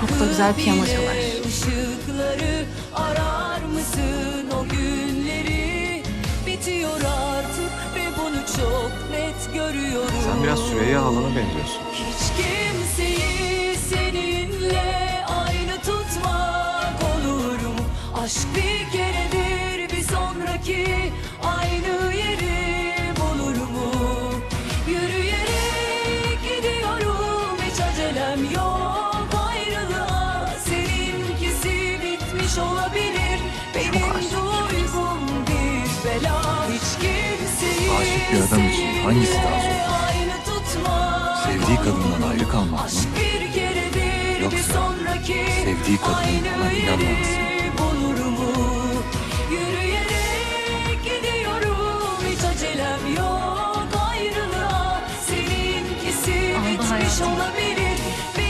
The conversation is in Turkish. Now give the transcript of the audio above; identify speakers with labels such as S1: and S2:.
S1: Çok da güzel piyano çalar.
S2: Işıkları arar mısın o günleri? Bitiyor artık ve bunu çok net görüyorum.
S3: Sen biraz Süreyya halana benziyorsun.
S2: Hiç kimseyi seninle aynı tutmak olur mu? Aşk bir keredir bir sonraki yanlış olabilir Benim duygum bir bela Hiç kimseyi
S4: Aşık bir adam için hangisi daha zor? Sevdiği kadından ayrı kalmak mı? Yoksa sevdiği kadının ona inanmaması mı?
S2: olabilir.